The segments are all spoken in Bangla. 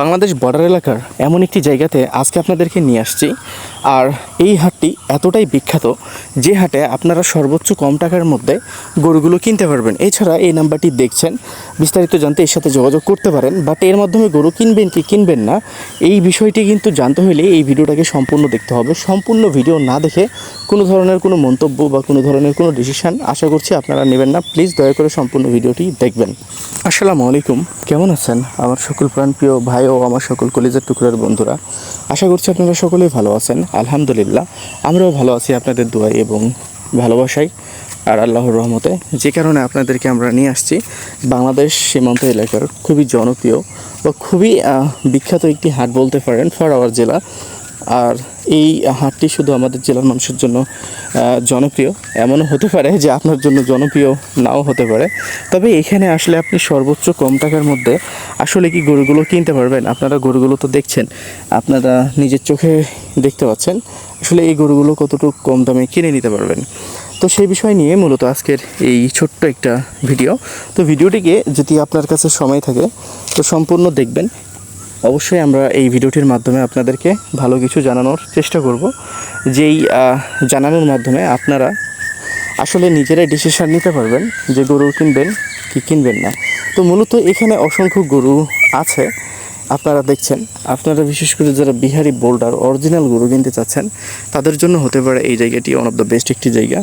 বাংলাদেশ বর্ডার এলাকার এমন একটি জায়গাতে আজকে আপনাদেরকে নিয়ে আসছি। আর এই হাটটি এতটাই বিখ্যাত যে হাটে আপনারা সর্বোচ্চ কম টাকার মধ্যে গরুগুলো কিনতে পারবেন। এছাড়া এই নাম্বারটি দেখছেন, বিস্তারিত জানতে এর সাথে যোগাযোগ করতে পারেন। বাট এর মাধ্যমে গরু কিনবেন কি কিনবেন না, এই বিষয়টি কিন্তু জানতে হলে এই ভিডিওটাকে সম্পূর্ণ দেখতে হবে। সম্পূর্ণ ভিডিও না দেখে কোনো ধরনের কোনো মন্তব্য বা কোনো ধরনের কোনো ডিসিশন আশা করছি আপনারা নেবেন না। প্লিজ দয়া করে সম্পূর্ণ ভিডিওটি দেখবেন। আসসালামু আলাইকুম, কেমন আছেন? আমার সকল প্রাণ প্রিয় ভাই ও আমার সকল কলেজের টুকরার বন্ধুরা, আশা করছি আপনারা সকলেই ভালো আছেন। আলহামদুলিল্লাহ, আমরাও ভালো আছি আপনাদের দোয়ায় এবং ভালোবাসাই আর আল্লাহর রহমতে। যে কারণে আপনাদেরকে আমরা নিয়ে আসছি বাংলাদেশ সীমান্ত এলাকার খুবই জনপ্রিয় বা খুবই বিখ্যাত একটি হাট বলতে পারেন ফর আওয়ার জেলা আর এই হাটটি শুধু আমাদের জেলার মানুষের জন্য জনপ্রিয়। এমনও হতে পারে যে আপনার জন্য জনপ্রিয় নাও হতে পারে। তবে এখানে আসলে আপনি সর্বোচ্চ কম টাকার মধ্যে আসলে কি গরুগুলো কিনতে পারবেন? আপনারা গরুগুলো তো দেখছেন, আপনারা নিজের চোখে দেখতে পাচ্ছেন। আসলে এই গরুগুলো কতটুকু কম দামে কিনে নিতে পারবেন? তো সেই বিষয় নিয়ে মূলত আজকের এই ছোট্ট একটা ভিডিও। তো ভিডিওটিকে যদি আপনার কাছে সময় থাকে, তো সম্পূর্ণ দেখবেন। অবশ্যই আমরা এই ভিডিওটির মাধ্যমে আপনাদেরকে ভালো কিছু জানানোর চেষ্টা করব। যেই জানানোর মাধ্যমে আপনারা আসলে নিজেরাই ডিসিশান নিতে পারবেন যে গরু কিনবেন কি কিনবেন না। তো মূলত এখানে অসংখ্য গরু আছে। আপনারা দেখছেন, আপনারা বিশেষ করে যারা বিহারি বোল্ডার অরিজিনাল গরু কিনতে চাচ্ছেন, তাদের জন্য হতে পারে এই জায়গাটি ওয়ান অফ দ্য বেস্ট একটি জায়গা।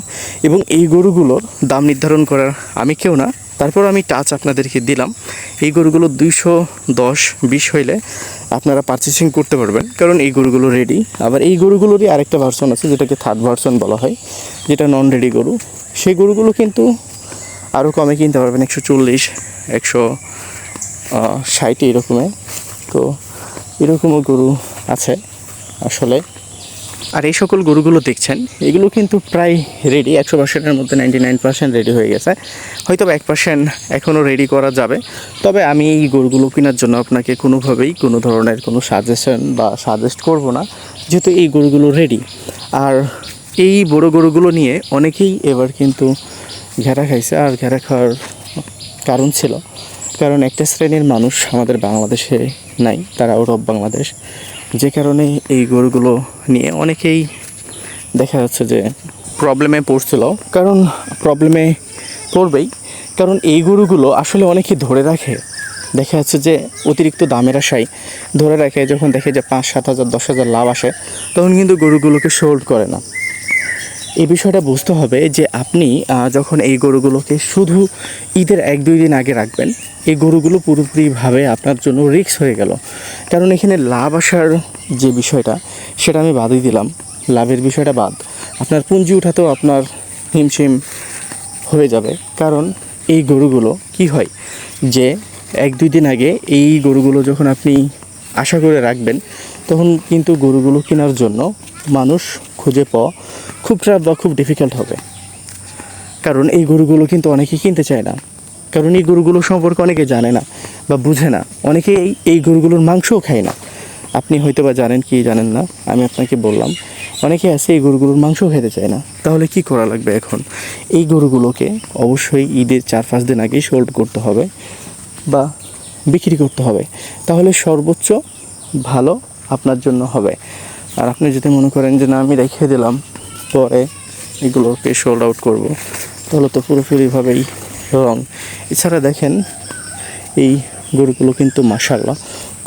এবং এই গরুগুলোর দাম নির্ধারণ করার আমি কেউ না তারপর আমি টাচ আপনাদেরকে দিলাম। এই গরুগুলো দুইশো দশ, বিশ হইলে আপনারা পারচেসিং করতে পারবেন, কারণ এই গরুগুলো রেডি আবার এই গরুগুলোরই আরেকটা ভার্সন আছে, যেটাকে থার্ড ভার্সন বলা হয়, যেটা নন রেডি গরু। সেই গরুগুলো কিন্তু আরও কমে কিনতে পারবেন, একশো চল্লিশ, একশো ষাট এরকমের তো এরকমও গরু আছে আসলে। আর এই সকল গরুগুলো দেখছেন, এগুলো কিন্তু প্রায় রেডি একশো পার্সেন্টের মধ্যে নাইনটি নাইন পার্সেন্ট রেডি হয়ে গেছে। হয়তো এক পার্সেন্ট এখনও রেডি করা যাবে। তবে আমি এই গরুগুলো কেনার জন্য আপনাকে কোনোভাবেই কোনো ধরনের কোনো সাজেশন বা সাজেস্ট করব না, যেহেতু এই গরুগুলো রেডি আর এই বড় গরুগুলো নিয়ে অনেকেই এবার কিন্তু ঘেরা খাইছে, আর ঘেরা খাওয়ার কারণ ছিল। কারণ একটা শ্রেণির মানুষ আমাদের বাংলাদেশে নাই তারা অফ বাংলাদেশ। যে কারণে এই গরুগুলো নিয়ে অনেকেই দেখা যাচ্ছে যে প্রবলেমে পড়ছিল। কারণ প্রবলেমে পড়বেই। কারণ এই গরুগুলো আসলে অনেকে ধরে রাখে। দেখা যাচ্ছে যে অতিরিক্ত দামের আশায় ধরে রাখে, যখন দেখে যে পাঁচ, সাত হাজার, দশ হাজার লাভ আসে, তখন কিন্তু গরুগুলোকে সোল্ড করে না। এই বিষয়টা বুঝতে হবে যে আপনি যখন এই গরুগুলোকে শুধু ঈদের এক, দুই দিন আগে রাখবেন, এই গরুগুলো পুরোপুরিভাবে আপনার জন্য রিস্ক হয়ে গেল। কারণ এখানে লাভ আসার যে বিষয়টা, সেটা আমি বাদই দিলাম। লাভের বিষয়টা বাদ। আপনার পুঁজি উঠাতেও আপনার হিমশিম হয়ে যাবে। কারণ এই গরুগুলো কি হয় যে, এক, দুই দিন আগে এই গরুগুলো যখন আপনি আশা করে রাখবেন, তখন কিন্তু গরুগুলো কেনার জন্য মানুষ খুঁজে পাওয়া খুব ট্রাপ বা খুব ডিফিকাল্ট হবে। কারণ এই গরুগুলো কিন্তু অনেকেই কিনতে চায় না। কারণ এই গরুগুলো সম্পর্কে অনেকে জানে না বা বুঝে না। অনেকে এই এই গরুগুলোর মাংসও খায় না। আপনি হয়তো বা জানেন কি জানেন না, আমি আপনাকে বললাম, অনেকে আছে এই গরুগুলোর মাংসও খেতে চায় না। তাহলে কি করা লাগবে এখন? এই গরুগুলোকে অবশ্যই ঈদের চার পাঁচ দিন আগেই সোল্ড করতে হবে বা বিক্রি করতে হবে। তাহলে সর্বোচ্চ ভালো আপনার জন্য হবে। আর আপনি যদি মনে করেন যে না, আমি রেখে দিলাম পরে এগুলোকে সোল্ড আউট করব। তাহলে তো পুরোপুরিভাবেই রং এছাড়া দেখেন, এই গরুগুলো কিন্তু মাসাল্লাহ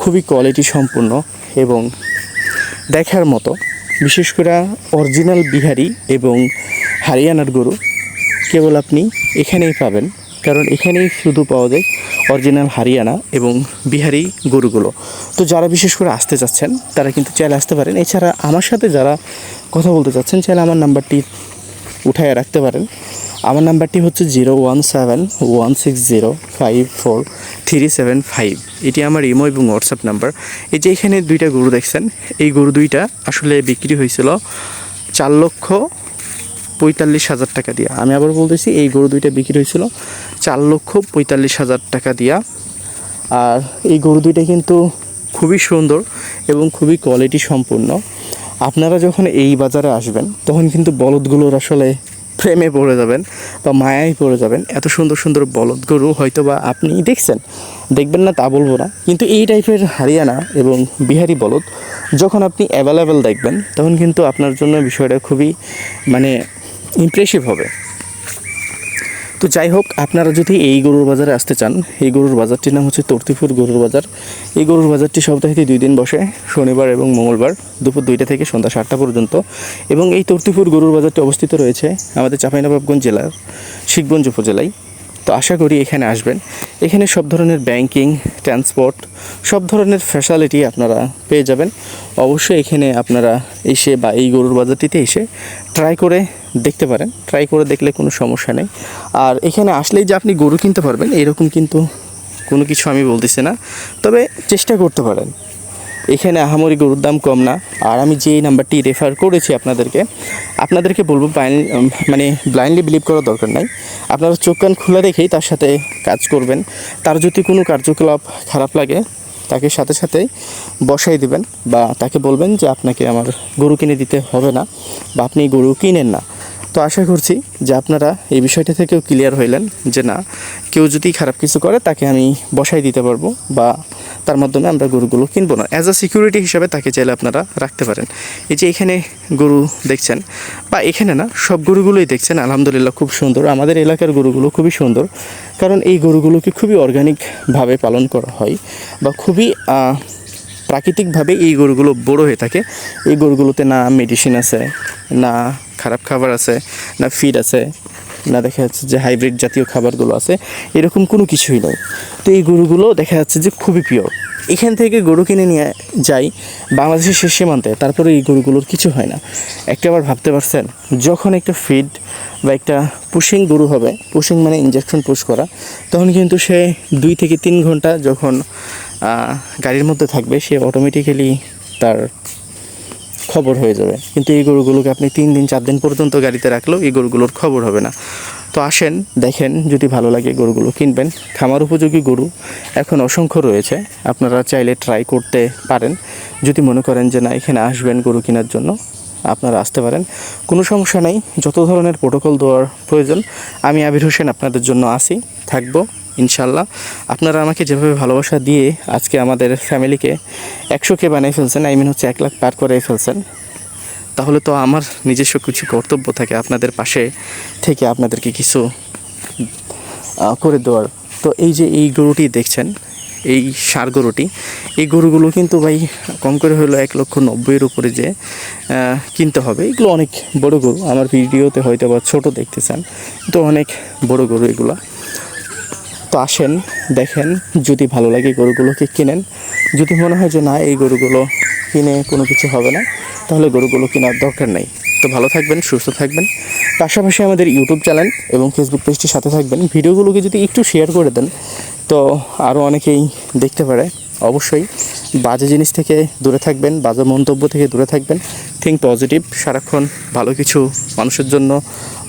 খুবই কোয়ালিটি সম্পূর্ণ এবং দেখার মতো। বিশেষ করে অরিজিনাল বিহারি এবং হারিয়ানার গরু, কেবল আপনি এখানেই পাবেন। কারণ এখানেই শুধু পাওয়া যায় অরিজিনাল হারিয়ানা এবং বিহারি গরুগুলো। তো যারা বিশেষ করে আসতে চাচ্ছেন তারা কিন্তু চাইলে আসতে পারেন। এছাড়া আমার সাথে যারা কথা বলতে চাচ্ছেন চাইলে আমার নাম্বারটি উঠায় রাখতে পারেন। আমার নাম্বারটি হচ্ছে zero one seven one six zero five four three seven five. এটি আমার ইমো এবং হোয়াটসঅ্যাপ নাম্বার। এই যে এখানে দুইটা গরু দেখছেন, এই গরু দুইটা আসলে বিক্রি হয়েছিল চার লক্ষ পঁয়তাল্লিশ হাজার টাকা দিয়া। আমি আবার বলতেছি, এই গরু দুইটা বিক্রি হয়েছিল চার লক্ষ পঁয়তাল্লিশ হাজার টাকা দিয়া। আর এই গরু দুইটা কিন্তু খুবই সুন্দর এবং খুবই কোয়ালিটি সম্পূর্ণ। আপনারা যখন এই বাজারে আসবেন, তখন কিন্তু বলদগুলোর আসলে প্রেমে পড়ে যাবেন বা মায়ায় পড়ে যাবেন। এত সুন্দর সুন্দর বলদ গরু হয়তো বা আপনি দেখছেন। দেখবেন না, তা বলব না। কিন্তু এই টাইপের হারিয়ানা এবং বিহারি বলদ, যখন আপনি অ্যাভেলেবেল দেখবেন, তখন কিন্তু আপনার জন্য বিষয়টা খুবই মানে ইমপ্রেসিভ হবে। তো যাই হোক, আপনারা যদি এই গরুর বাজারে আসতে চান, এই গরুর বাজারটির নাম হচ্ছে তর্তিপুর গরুর বাজার। এই গরুর বাজারটি সপ্তাহে দুই দিন বসে, শনিবার এবং মঙ্গলবার দুপুর দুইটা থেকে সন্ধ্যা সাতটা পর্যন্ত। এবং এই তর্তিপুর গরুর বাজারটি অবস্থিত রয়েছে আমাদের চাঁপাইনবাবগঞ্জ জেলার শিখগঞ্জ উপজেলায়। তো আশা করি এখানে আসবেন। এখানে সব ধরনের ব্যাংকিং ট্রান্সপোর্ট সব ধরনের ফ্যাসিলিটি আপনারা পেয়ে যাবেন। অবশ্যই এখানে আপনারা এসে বা এই গরুর বাজারটিতে এসে ট্রাই করে দেখতে পারেন। ট্রাই করে দেখলে কোনো সমস্যা নেই। আর এখানে আসলেই যে আপনি গরু কিনতে পারবেন, এরকম কিন্তু কোনো কিছু আমি বলতেছি না। তবে চেষ্টা করতে পারেন। এখানে আহামরি গরুর দাম কম না। আর আমি যে নাম্বারটি রেফার করেছি আপনাদেরকে আপনাদেরকে বলব মানে ব্লাইন্ডলি বিলিভ করার দরকার নাই। আপনারা চোখ কান খোলা রেখেই তার সাথে কাজ করবেন। তার যদি কোনো কার্যকলাপ খারাপ লাগে, তাকে সাথে সাথেই বসাই দিবেন বা তাকে বলবেন যে আপনাকে আমার গরু কিনে দিতে হবে না বা আপনি গরু কিনেন না। তো আশা করছি যে আপনারা এই বিষয়টা থেকেও ক্লিয়ার হইলেন যে না, কেউ যদি খারাপ কিছু করে তাকে আমি বসাই দিতে পারব বা তার মাধ্যমে আমরা গরুগুলো কিনবো না। অ্যাজ আ সিকিউরিটি হিসাবে তাকে চাইলে আপনারা রাখতে পারেন। এই যে এখানে গরু দেখছেন, বা এখানে না, সব গরুগুলোই দেখছেন, আলহামদুলিল্লাহ খুব সুন্দর। আমাদের এলাকার গরুগুলো খুবই সুন্দর, কারণ এই গরুগুলোকে খুবই অর্গানিকভাবে পালন করা হয়, বা খুবই প্রাকৃতিকভাবে এই গরুগুলো বড় হয়ে থাকে। এই গরুগুলোতে না মেডিসিন আছে, না খারাপ খাবার আছে, না ফিড আছে না, দেখা যাচ্ছে যে হাইব্রিড জাতীয় খাবারগুলো আছে, এরকম কোনো কিছুই নয় তো এই গরুগুলো দেখা যাচ্ছে যে খুবই পিওর এখান থেকে গরু কিনে নিয়ে যাই বাংলাদেশের শেষ সীমান্তে, তারপরে এই গরুগুলোর কিছু হয় না। একটা আবার ভাবতে পারছেন, যখন একটা ফিড বা একটা পুশিং গরু হবে পুশিং মানে ইঞ্জেকশন পুশ করা, তখন কিন্তু সে দুই থেকে তিন ঘণ্টা যখন গাড়ির মধ্যে থাকবে, সে অটোমেটিক্যালি তার খবর হয়ে যাবে। কিন্তু এই গরুগুলোকে আপনি তিন দিন, চার দিন পর্যন্ত গাড়িতে রাখলেও এই গরুগুলোর খবর হবে না। তো আসেন, দেখেন, যদি ভালো লাগে গরুগুলো কিনবেন। খামার উপযোগী গরু এখন অসংখ্য রয়েছে। আপনারা চাইলে ট্রাই করতে পারেন। যদি মনে করেন যে না, এখানে আসবেন গরু কেনার জন্য, আপনারা আসতে পারেন। কোনো সমস্যা নেই। যত ধরনের প্রোটোকল দেওয়ার প্রয়োজন, আমি আবির হোসেন আপনাদের জন্য আসি, থাকব। ইনশাল্লাহ। আপনারা আমাকে যেভাবে ভালোবাসা দিয়ে আজকে আমাদের ফ্যামিলিকে একশোকে বানিয়ে ফেলছেন আই মিন হচ্ছে এক লাখ পার করে ফেলছেন, তাহলে তো আমার নিজস্ব কিছু কর্তব্য থাকে আপনাদের পাশে থেকে আপনাদেরকে কিছু করে দেওয়ার। তো এই যে এই গরুটি দেখছেন, এই সার গরুটি, এই গরুগুলো কিন্তু ভাই কম করে হলো এক লক্ষ নব্বইয়ের উপরে যে কিনতে হবে। এগুলো অনেক বড় গরু, আমার ভিডিওতে হয়তো বা ছোটো দেখতেছেন তো অনেক বড় গরু এগুলো। তো আসেন, দেখেন, যদি ভালো লাগে গরুগুলোকে কিনেন। যদি মনে হয় যে না, এই গরুগুলো কিনে কোনো কিছু হবে না, তাহলে গরুগুলো কেনার দরকার নেই। তো ভালো থাকবেন, সুস্থ থাকবেন। পাশাপাশি আমাদের ইউটিউব চ্যানেল এবং ফেসবুক পেজটির সাথে থাকবেন। ভিডিওগুলোকে যদি একটু শেয়ার করে দেন, তো আরও অনেকেই দেখতে পারে। অবশ্যই বাজে জিনিস থেকে দূরে থাকবেন, বাজে মন্তব্য থেকে দূরে থাকবেন। থিঙ্ক পজিটিভ সারাক্ষণ ভালো কিছু মানুষের জন্য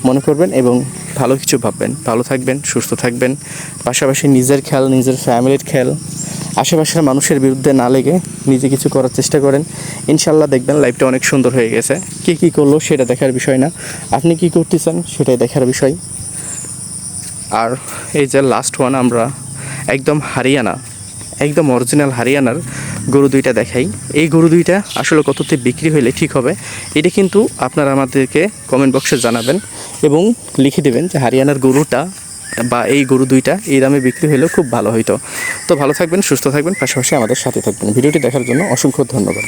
মনে করবেন এবং ভালো কিছু ভাববেন। ভালো থাকবেন, সুস্থ থাকবেন। পাশাপাশি নিজের খেয়াল, নিজের ফ্যামিলির খেয়াল, আশেপাশের মানুষের বিরুদ্ধে না লেগে নিজে কিছু করার চেষ্টা করেন। ইনশাল্লাহ দেখবেন লাইফটা অনেক সুন্দর হয়ে গেছে। কে কী করল সেটা দেখার বিষয় না। আপনি কি করতেছেন সেটাই দেখার বিষয়। আর এই যে লাস্ট ওয়ান আমরা একদম হারিয়ানা, একদম অরিজিনাল হারিয়ানার গরু দুইটা দেখাই। এই গরু দুইটা আসলে কততে বিক্রি হইলে ঠিক হবে, এটা কিন্তু আপনারা আমাদেরকে কমেন্ট বক্সে জানাবেন এবং লিখে দেবেন যে হারিয়ানার গরুটা বা এই গরু দুইটা এই দামে বিক্রি হলেও খুব ভালো হইতো। তো ভালো থাকবেন, সুস্থ থাকবেন, পাশাপাশি আমাদের সাথে থাকবেন। ভিডিওটি দেখার জন্য অসংখ্য ধন্যবাদ।